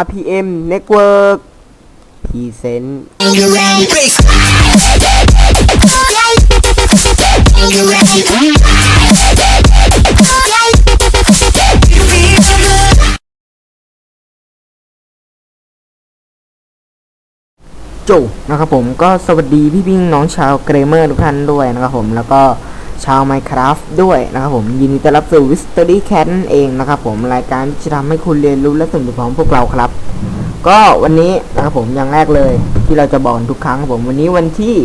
RPM Network Present จนะครับผมก็สวัสดีพี่พิงน้องชาวเกรเมอร์ทุกท่านด้วยนะครับผมแล้วก็ ชาว Minecraft ด้วยนะครับผมยินดีต้อนรับสู่ Mystery Cat นั่นเองนะครับผมรายการที่จะทำให้คุณเรียนรู้และสนุกพร้อมพวกเราครับ ก็วันนี้นะครับผมอย่างแรกเลย ที่เราจะบอกกันทุกครั้งครับผมวันนี้วันที่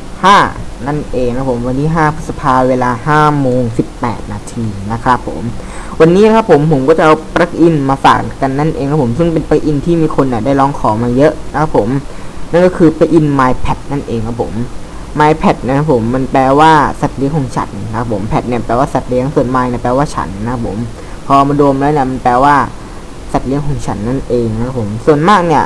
5 นั่นเองนะครับผมวันที่5พฤษภาเวลา5โมง18 นาทีนะครับผมวันนี้นะครับผมผมก็จะเอาปลั๊กอินมาฝากกันนั่นเองครับผมซึ่งเป็นปลั๊กอินที่มีคนน่ะได้ร้องขอมาเยอะนะครับผมนั่นก็คือปลั๊กอิน MyPad นั่นเองครับผม MyPad นะครับผมมันแปลว่าสัตว์เลี้ยงของฉันนะครับผม Pad เนี่ยแปลว่าสัตว์เลี้ยงส่วน My เนี่ยแปลว่าฉันนะครับผมพอมารวมแล้วเนี่ยมันแปลว่าสัตว์เลี้ยงของฉันนั่นเองนะครับผมส่วนมากเนี่ย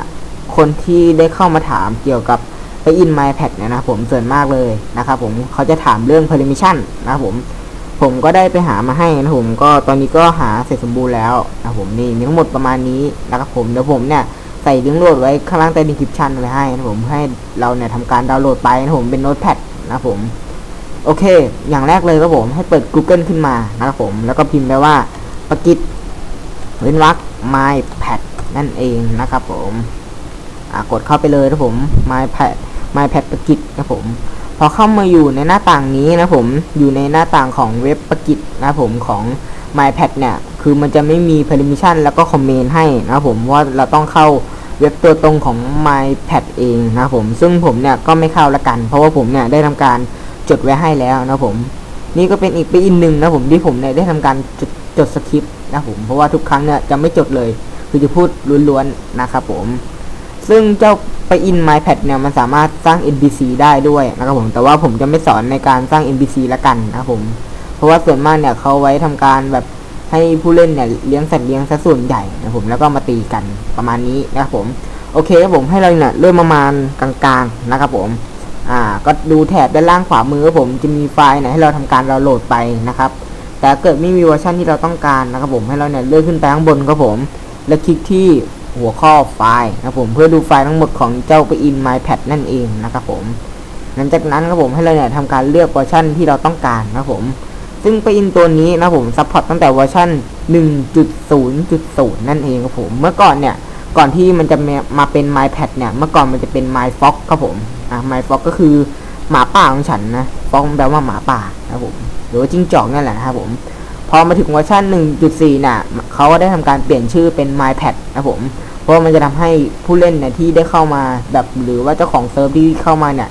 คนที่ได้เข้ามาถามเกี่ยวกับปอิน MyPad เนี่ยนะครับผมส่วนมากเลยนะครับผมเขาจะถามเรื่อง permission นะครับผมผมก็ได้ไปหามาให้นะครับผมก็ตอนนี้ก็หาเสร็จสมบูรณ์แล้วนะครับผมนี่มีทั้งหมดประมาณนี้นะครับผมเดี๋ยวผมเนี่ย ใส่ลิงก์โหลดไว้ข้างล่างใต้ดีคริปชันไว้ให้นะผมให้เราเนี่ยทำการดาวน์โหลดไปนะผมเป็นโน้ตแพดนะผม โอเค อย่างแรกเลยครับผมให้เปิด Google ขึ้นมานะครับผมแล้วก็พิมพ์ไปว่าปกิจเว้นวรรค mypad นั่นเองนะครับผมกดเข้าไปเลยนะผม mypad mypad ปกิจนะผมพอเข้ามาอยู่ในหน้าต่างนี้นะผมอยู่ในหน้าต่างของเว็บประกิจนะผมของ MyPad เนี่ย คือมันจะไม่มี permission แล้วก็คอมเมนต์ให้นะผมว่าเราต้องเข้า เว็บตัวตรงของ MyPad เองนะผม ซึ่งผมเนี่ยก็ไม่เข้าละกัน เพราะว่าผมเนี่ยได้ทำการจดไว้ให้แล้วนะผม นี่ก็เป็นอีกปีอินหนึ่งนะผมที่ผมเนี่ยได้ทำการจดจดสคริปต์นะผม เพราะว่าทุกครั้งเนี่ยจะไม่จดเลย คือจะพูดล้วนๆนะครับผม ซึ่งเจ้าไปอิน MyPad เนี่ยมันสามารถสร้าง NPC ได้ด้วยนะครับผม แต่ว่าผมจะไม่สอนในการสร้าง NPC ละกันนะผม เพราะว่าส่วนมากเนี่ยเขาไว้ทำการแบบ ให้ผู้เล่นเนี่ยเลี้ยงสัตว์เลี้ยงซะส่วนใหญ่นะผมแล้วก็มาตีกันประมาณนี้นะครับผมโอเคครับผมให้เราเนี่ยเริ่มประมาณกลางๆนะครับผมอ่าก็ดูแถบด้านล่างขวามือครับผมจะมีไฟล์เนี่ยให้เราทำการดาวน์โหลดไปนะครับ แต่เกิดไม่มีเวอร์ชันที่เราต้องการนะครับผมให้เราเนี่ยเลื่อนขึ้นไปข้างบนครับผม แล้วคลิกที่หัวข้อไฟล์นะครับผมเพื่อดูไฟล์ทั้งหมดของเจ้าไปอิน MyPad นั่นเองนะครับผมหลังจากนั้นครับผมให้เราเนี่ยทำการเลือกเวอร์ชันที่เราต้องการนะครับผม ซึ่งไปอินตัวนี้นะผมซัพพอร์ตตั้งแต่เวอร์ชัน1.0.0 นั่นเองครับผม เมื่อก่อนเนี่ย ก่อนที่มันจะมาเป็น MyPad เนี่ย เมื่อก่อนมันจะเป็น MyFox ครับผม อะ MyFox ก็คือหมาป่าของฉันนะ Fox แปลว่าหมาป่านะผม หรือว่าจิ้งจอกนั่นแหละครับผม พอมาถึงเวอร์ชัน1.4น่ะเขาก็ได้ทำการเปลี่ยนชื่อเป็น MyPad นะผม เพราะว่ามันจะทำให้ผู้เล่นเนี่ยที่ได้เข้ามาแบบหรือว่าเจ้าของเซิร์ฟที่เข้ามาเนี่ย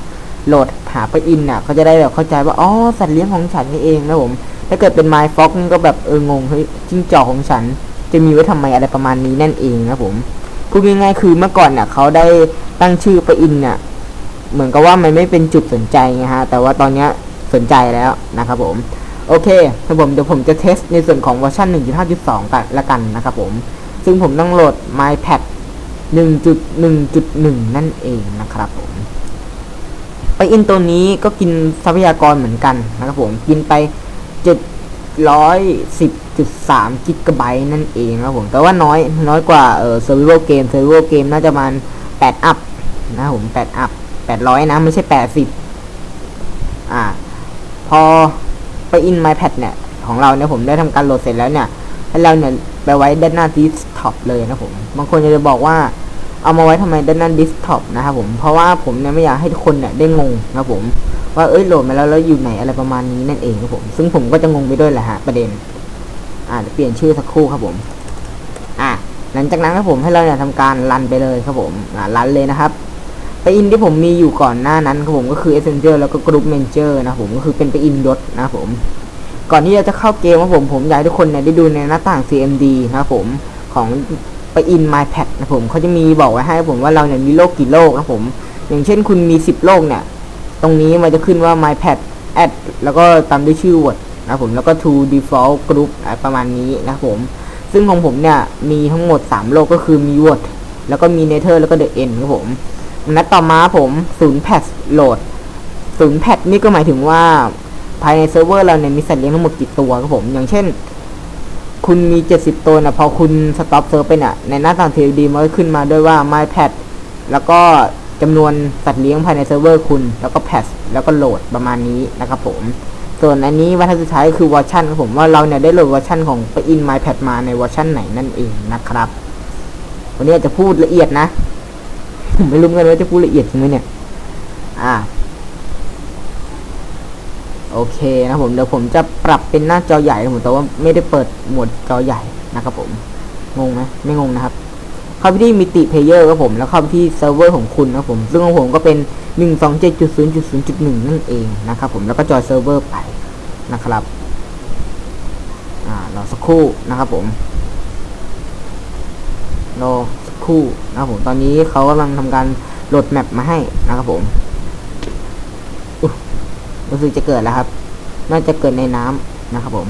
โหลดหาไปอินน่ะเขาจะได้แบบเข้าใจว่าอ๋อสัตว์เลี้ยงของฉันนี่เองนะผมถ้าเกิดเป็น My Fox ก็แบบเอองงเฮ้ยจิ้งจอกของฉัน จะมีไว้ทำไมอะไรประมาณนี้นั่นเองนะผมพูดง่ายๆคือเมื่อก่อนเนี่ยเขาได้ตั้งชื่อไปอินเนี่ยเหมือนกับว่ามันไม่เป็นจุดสนใจไงฮะแต่ว่าตอนเนี้ยสนใจแล้วนะครับผมโอเคครับผมเดี๋ยวผมจะเทสในส่วนของเวอร์ชัน1.5.2กันละกันนะครับผมซึ่งผมต้องโหลด MyPad 1.1.1 นั่นเองนะครับผม ไปอินตัวนี้ก็กินทรัพยากรเหมือนกันนะครับผมกินไป 710.3กิกะไบต์นั่นเองนะครับผมแต่ว่าน้อยน้อยกว่าเออ survival game survival game น่าจะประมาณ8อัพนะครับผม8อัพ800 นะ ไม่ใช่ 80 อ่า พอไปอิน MyPad เนี่ย ของเราเนี่ยผมได้ทำการโหลดเสร็จแล้วเนี่ยให้เราเนี่ย ไปไว้ด้านหน้าดิสท็อปเลยนะผม บางคนจะบอกว่า เอามาไว้ทำไมด้านหน้าดิสท็อปนะครับผมเพราะว่าผมเนี่ยไม่อยากให้ทุกคนเนี่ยได้งงนะครับผมว่าเอ้ยโหลดมาแล้วแล้วอยู่ไหนอะไรประมาณนี้นั่นเองครับผม ซึ่งผมก็จะงงไปด้วยแหละฮะประเด็น อ่าเดี๋ยวเปลี่ยนชื่อสักครู่ครับผม อ่าหลังจากนั้นครับผมให้เราเนี่ยทำการรันไปเลยครับผมอ่ารันเลยนะครับไปอินที่ผมมีอยู่ก่อนหน้านั้นครับผมก็คือ Messenger แล้วก็ Group Manager นะผมก็คือเป็นไปอินดอทนะครับผม ก่อนที่เราจะเข้าเกมครับผมผมอยากให้ทุกคนเนี่ยได้ดูในหน้าต่าง CMD นะครับผมของ ไปอิน MyPad นะผมเขาจะมีบอกไว้ให้ผมว่าเราเนี่ยมีโลกกี่โลกนะผม อย่างเช่นคุณมี 10โลกเนี่ย ตรงนี้มันจะขึ้นว่า MyPad add แล้วก็ตามด้วยชื่อ word นะผมแล้วก็ to default group ประมาณนี้นะผม ซึ่งของผมเนี่ยมีทั้งหมด 3 โลกก็คือมี word แล้วก็มี nether แล้วก็ the end ครับผมนัดต่อมาผมศูนย์แพทโหลดศูนย์แพทนี่ก็หมายถึงว่าภายในเซิร์ฟเวอร์เราเนี่ยมีสัตว์เลี้ยงทั้งหมดกี่ตัวครับผม อย่างเช่น คุณมี 70 ตัวนะพอคุณสต็อปเซิร์ฟไปเนี่ยในหน้าต่าง TLD มันก็ขึ้นมาด้วยว่า mypad แล้วก็จำนวนสัตว์เลี้ยงภายในเซิร์ฟเวอร์คุณ แล้วก็ p a t แล้วก็โหลดประมาณนี้นะครับผม ส่วนอันนี้บรรทัดสุดท้ายคือเวอร์ชันครับผมว่าเราเนี่ยได้โหลดเวอร์ชันของ in mypad มาในเวอร์ชันไหนนั่นเองนะครับ วันนี้อาจจะพูดละเอียดนะ ผมไม่รู้เหมือนกันว่าจะพูดละเอียดจริงไหมเนี่ย อ่า โอเคนะผมเดี๋ยวผมจะปรับเป็นหน้าจอใหญ่ผมแต่ว่าไม่ได้เปิดโหมดจอใหญ่นะครับผมงงไหมไม่งงนะครับ เข้าไปที่มิติเพลเยอร์ครับผมแล้วเข้าไปที่เซิร์ฟเวอร์ของคุณนะครับผมซึ่งของผมก็เป็น127.0.0.1นั่นเองนะครับผมแล้วก็จอยเซิร์ฟเวอร์ไปนะครับอ่ารอสักครู่นะครับผมรอสักครู่นะครับผมตอนนี้เขากำลังทำการโหลดแมปมาให้นะครับผม รู้สึกจะเกิดแล้วครับ น่าจะเกิดในน้ำนะครับผม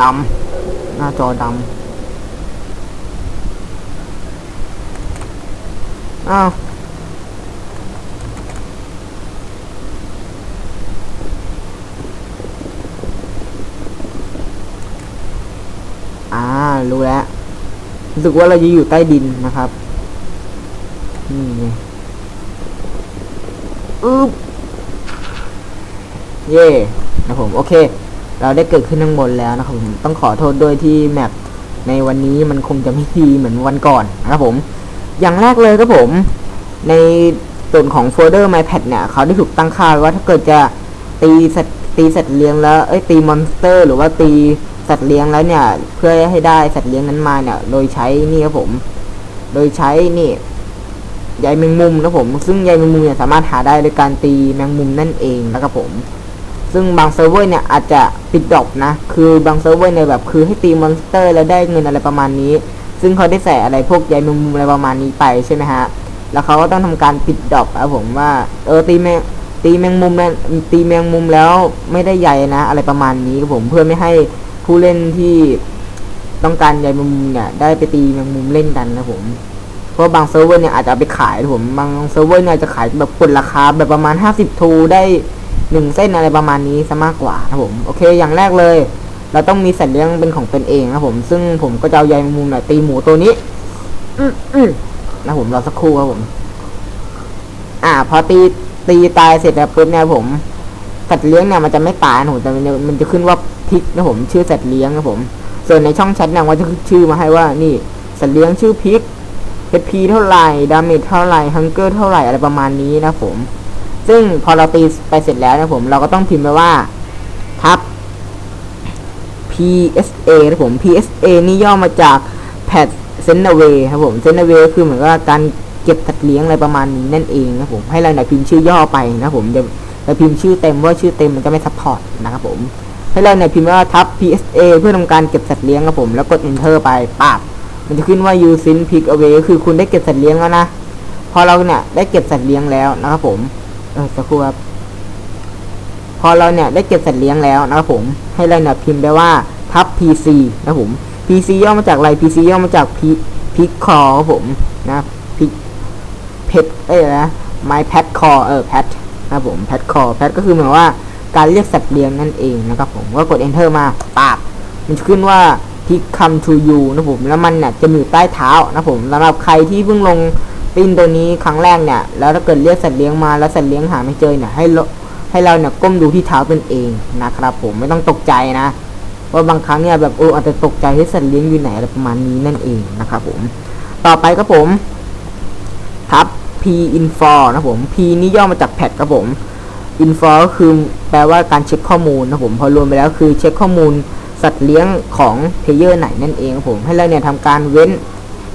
ดำหน้าจอดำอ้าวอ่า รู้แล้วรู้สึกว่าเราจะอยู่ใต้ดินนะครับ นี่ไงอึ๊บเย่นะผม โอเค เราได้เกิดขึ้นข้างบนแล้วนะครับผมต้องขอโทษด้วยที่แมปในวันนี้มันคงจะไม่ดีเหมือนวันก่อนนะครับผม อย่างแรกเลยครับผม ในส่วนของโฟลเดอร์ MyPad เนี่ย เขาได้ถูกตั้งค่าไว้ว่าถ้าเกิดจะตีสัตตีสัตว์เลี้ยงแล้ว เอ้ย ตีมอนสเตอร์ หรือว่าตีสัตว์เลี้ยงแล้วเนี่ย เพื่อให้ได้สัตว์เลี้ยงนั้นมาเนี่ย โดยใช้นี่ครับผม โดยใช้นี่ ใยแมงมุมนะผม ซึ่งใยแมงมุมเนี่ยสามารถหาได้โดยการตีแมงมุมนั่นเองนะครับผม ซึ่งบางเซิร์ฟเวอร์เนี่ยอาจจะปิดดอปนะ คือบางเซิร์ฟเวอร์เนี่ยแบบคือให้ตีมอนสเตอร์แล้วได้เงินอะไรประมาณนี้ ซึ่งเขาได้ใส่อะไรพวกใยแมงมุมอะไรประมาณนี้ไปใช่ไหมฮะ แล้วเขาก็ต้องทำการปิดดอปครับผมว่า เออตีแมงตีแมงมุมนั้นตีแมงมุมแล้วไม่ได้ใยนะ อะไรประมาณนี้ครับผมเพื่อไม่ให้ผู้เล่นที่ต้องการใยแมงมุมเนี่ยได้ไปตีแมงมุมเล่นกันนะผม ราะบางเซิร์ฟเวอร์เนี่ยอาจจะเอาไปขายนะผมบางเซิร์ฟเวอร์เนี่ยอาจจะขายแบบกดราคาแบบประมาณ 50 ทูได้หนึ่งเส้นอะไรประมาณนี้ซะมากกว่านะผมโอเคอย่างแรกเลย เราต้องมีสัตว์เลี้ยงเป็นของตนเองนะผม ซึ่งผมก็จะเอาใยแมงมุมเนี่ยตีหมูตัวนี้อืมอืมนะผมรอสักครู่ครับผม อ่า พอตีตีตายเสร็จแล้วปุ๊บเนี่ยผมสัตว์เลี้ยงเนี่ยมันจะไม่ตายนะผมแต่มันจะมันจะขึ้นว่าพิกนะผม ชื่อสัตว์เลี้ยงนะผม ส่วนในช่องแชทเนี่ยมันจะขึ้นชื่อมาให้ว่านี่สัตว์เลี้ยงชื่อพิก HP เท่าไหร่ดาเมจเท่าไหร่ฮังเกอร์เท่าไหร่อะไรประมาณนี้นะผม ซึ่งพอเราตีไปเสร็จแล้วนะผมเราก็ต้องพิมพ์ไปว่าทับ PSA นะผม PSA นี่ย่อมาจาก Pet s e n a w a y ครับผม s e n a w a y คือเหมือนกับการเก็บสัตว์เลี้ยงอะไรประมาณนี้นั่นเองนะผม ให้เราเนี่ยพิมพ์ชื่อย่อไปนะผมจะจะพิมพ์ชื่อเต็มว่าชื่อเต็มมันจะไม่ซัพพอร์ตนะครับผมให้เราเนี่ยพิมพ์ว่าทับ PSA เพื่อทำการเก็บสัตว์เลี้ยงครับผมแล้วกด enter ไปปาบ มันจะขึ้นว่า you sin pick away ก็คือคุณได้เก็บสัตว์เลี้ยงแล้วนะ พอเราเนี่ยได้เก็บสัตว์เลี้ยงแล้วนะครับผม เออสักครู่ครับ พอเราเนี่ยได้เก็บสัตว์เลี้ยงแล้วนะครับผม ให้เราเนี่ยพิมพ์ไปว่าทับ PC นะผม PC ย่อมาจากอะไร PC ย่อมาจาก P Pick Core ครับผมนะ Pick Pet เอ้ยนะ My Pet Core เออ Pet นะครับผม Pet Core Pet ก็คือเหมือนว่าการเรียกสัตว์เลี้ยงนั่นเองนะครับผมก็กด Enter มาปาบมันจะขึ้นว่า Pick Come to You นะผมแล้วมันเนี่ยจะอยู่ใต้เท้านะผมสำหรับใครที่เพิ่งลงปิ้นตัวนี้ครั้งแรกเนี่ย แล้วถ้าเกิดเรียกสัตว์เลี้ยงมาแล้วสัตว์เลี้ยงหาไม่เจอเนี่ยให้ให้เราเนี่ยก้มดูที่เท้าตนเองนะครับผมไม่ต้องตกใจนะว่าบางครั้งเนี่ยแบบโอ้อาจจะตกใจที่สัตว์เลี้ยงอยู่ไหนอะไรประมาณนี้นั่นเองนะครับผมต่อไปครับผมทับ p info นะผม p นี่ย่อมาจากแพทครับผม info ก็คือแปลว่าการเช็คข้อมูลนะผมพอรวมไปแล้วคือเช็คข้อมูล สัตว์เลี้ยงของเพเยอร์ไหนนั่นเองครับผมให้เราเนี่ยทำการเว้น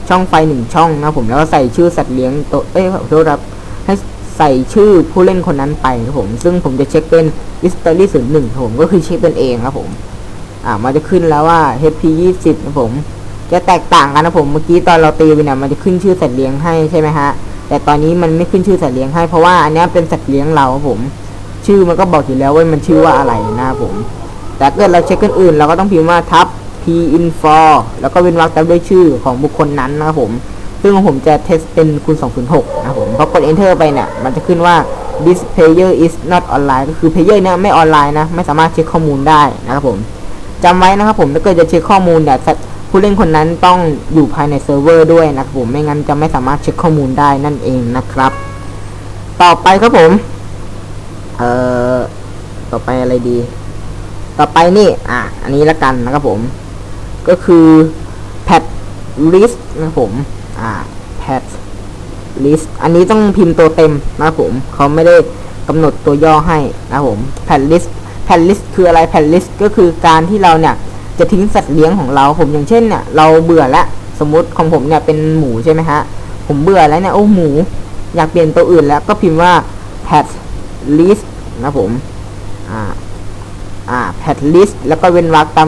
ช่องไฟหนึ่งช่องนะผมแล้วก็ใส่ชื่อสัตว์เลี้ยงตัวเอ้ยขอโทษครับให้ใส่ชื่อผู้เล่นคนนั้นไปครับผมซึ่งผมจะเช็คเป็น history ศูนย์หนึ่งผมก็คือเช็คตนเองครับผมอ่ามันจะขึ้นแล้วว่า HP 20นะผม จะแตกต่างกันนะผมเมื่อกี้ตอนเราตีไปเนี่ยมันจะขึ้นชื่อสัตว์เลี้ยงให้ใช่ไหมฮะแต่ตอนนี้มันไม่ขึ้นชื่อสัตว์เลี้ยงให้เพราะว่าอันนี้เป็นสัตว์เลี้ยงเราครับผม ชื่อมันก็บอกอยู่แล้วว่ามันชื่อว่าอะไรนะครับผม แต่เกิดเราเช็คกันอื่นเราก็ต้องพิมพ์ว่าทับ p info แล้วก็เว้นวรรคตามด้วยชื่อของบุคคลนั้นนะครับผม ซึ่งผมจะเทสเป็นคูณ206นะครับผมพอกด enter ไปเนี่ย มันจะขึ้นว่า this player is not online ก็คือ player เนี่ยไม่ออนไลน์นะ ไม่สามารถเช็คข้อมูลได้นะครับผมจำไว้นะครับผมถ้าเกิดจะเช็คข้อมูลเนี่ยผู้เล่นคนนั้นต้องอยู่ภายในเซิร์ฟเวอร์ด้วยนะครับผมไม่งั้นจะไม่สามารถเช็คข้อมูลได้นั่นเองนะครับ ต่อไปครับผม เอ่อ ต่อไปอะไรดี ต่อไปนี่อะอันนี้ละกันนะครับผม ก็คือ pad list นะครับผม อ่า pad list อันนี้ต้องพิมพ์ตัวเต็มนะครับผมเขาไม่ได้กำหนดตัวย่อให้นะครับผม pad list pad list คืออะไร pad list ก็คือการที่เราเนี่ยจะทิ้งสัตว์เลี้ยงของเราผมอย่างเช่นเนี่ยเราเบื่อแล้วสมมติของผมเนี่ยเป็นหมูใช่ไหมฮะผมเบื่อแล้วเนี่ยโอ้หมู อยากเปลี่ยนตัวอื่นแล้วก็พิมพ์ว่า pad list นะผมอ่า อ่าแพทลิสแล้วก็เว้นวรรคตาม